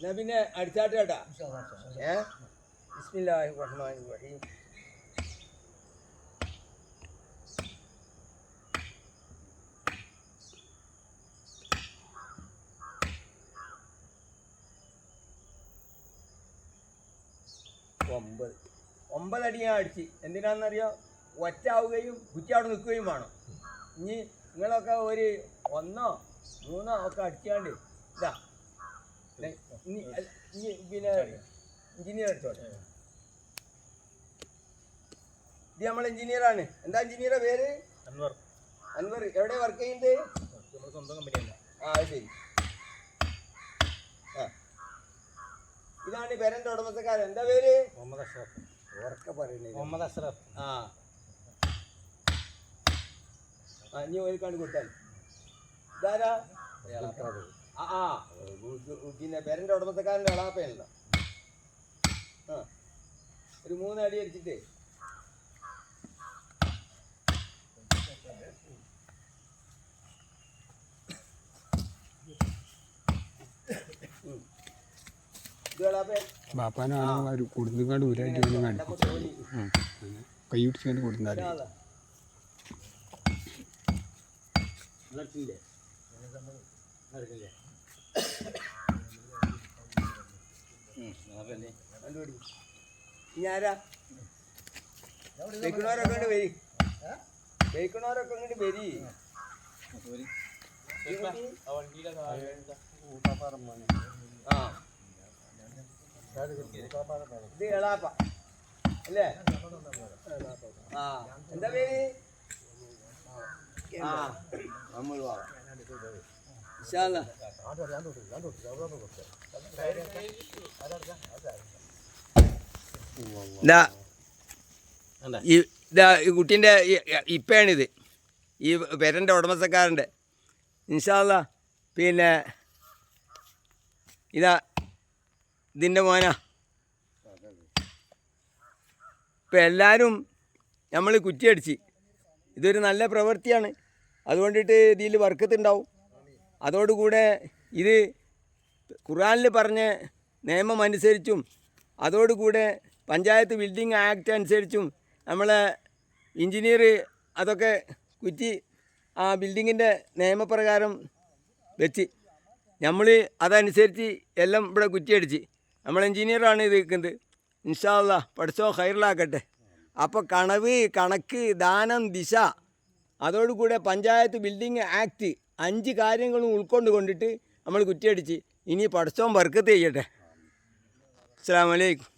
എന്നാ പിന്നെ അടിച്ചാട്ട് കേട്ടാ. ഏ? ബിസ്മില്ലാഹിർ റഹ്മാനിർ റഹീം. ഒമ്പത്. ഒമ്പതടി ഞാൻ അടിച്ച്. എന്തിനാണെന്നറിയോ? ഒറ്റാവുകയും കുറ്റി അവിടെ നിൽക്കുകയും വേണം. ഇനി നിങ്ങളൊക്കെ ഒരു ഒന്നോ മൂന്നോ ഒക്കെ അടിച്ചാണ്ട് ഇതാ. പിന്നെ എഞ്ചിനീയർ അടിച്ചോട്ടെ ഇത് നമ്മൾ എഞ്ചിനീയറാണ് എന്താ എഞ്ചിനീയറെ പേര്? അൻവർ. അൻവർ. എവിടെ വർക്ക് ചെയ്യുന്നത്? നമ്മുടെ സ്വന്തം കമ്പനി ആ ശരി. ആ. ഇതാണ് പേരന്റെ ഉടമസ്ഥക്കാരൻ. എന്താ പേര്? മുഹമ്മദ് അഷ്റഫ്. ഉറക്കെ പറയുന്നത് മുഹമ്മദ് അഷ്റഫ്. ആ. ആ ഇനി ഒരു കണ്ട് കൊടുത്താൽ ഇതാരാ? ആ പിന്നെ പേരന്റെ ഉടമസ്ഥക്കാരന്റെ വളാപ്പയല്ല ആ ഒരു മൂന്ന് അടി അടിച്ചിട്ട് ബാപ്പാനാണ് ഒരു കൊടുത്തുകാണ്ട് ഊരായിട്ട് കൈ പിടിച്ചുകൊണ്ട് കൊടുത്താൽ. നടക്കില്ലേ? നടക്കില്ലേ? ആരാ വെക്കണവരൊക്കെ ഇങ്ങോട്ട് വരി. വെക്കണവരൊക്കെ ഇങ്ങോട്ട് വരി. ഇത് എളാപ്പ. അല്ലേ? ആ. എന്താ പേര്? ആ. നമ്മൾ വാ. ഇതാ ഈ കുട്ടീന്റെ ഇപ്പയാണിത്. ഈ പെരന്റെ ഉടമസ്ഥക്കാരന്റെ ഇൻഷാല്ല പിന്നെ ഇതാ ഇതിന്റെ മോനാ. ഇപ്പം എല്ലാവരും നമ്മൾ കുറ്റിയടിച്ച്. ഇതൊരു നല്ല പ്രവൃത്തിയാണ്. അതുകൊണ്ടിട്ട് ഇതിൽ വർക്കത്തുണ്ടാവും. അതോടുകൂടെ ഇത് ഖുറാനിൽ പറഞ്ഞ നിയമം അനുസരിച്ചും അതോടുകൂടെ പഞ്ചായത്ത് ബിൽഡിംഗ് ആക്ട് അനുസരിച്ചും നമ്മളെ എഞ്ചിനീയർ അതൊക്കെ കുറ്റി ആ ബിൽഡിങ്ങിന്റെ നിയമപ്രകാരം വെച്ച് നമ്മൾ അതനുസരിച്ച് എല്ലാം ഇവിടെ കുറ്റിയടിച്ച്. നമ്മൾ എഞ്ചിനീയറാണ് ഇത് നിൽക്കുന്നത് ഇൻഷാല്ല പഠിച്ചോ ഹൈറിലാക്കട്ടെ. അപ്പോൾ കണവ് കണക്ക് ദാനം ദിശ അതോടുകൂടെ പഞ്ചായത്ത് ബിൽഡിംഗ് ആക്ട് അഞ്ച് കാര്യങ്ങളും ഉൾക്കൊണ്ട് കൊണ്ടിട്ട് നമ്മൾ കുറ്റിയടിച്ച് ഇനി പഠിച്ചോൻ വർക്കത്ത് ചെയ്യട്ടെ. അസ്സാം വലൈക്കും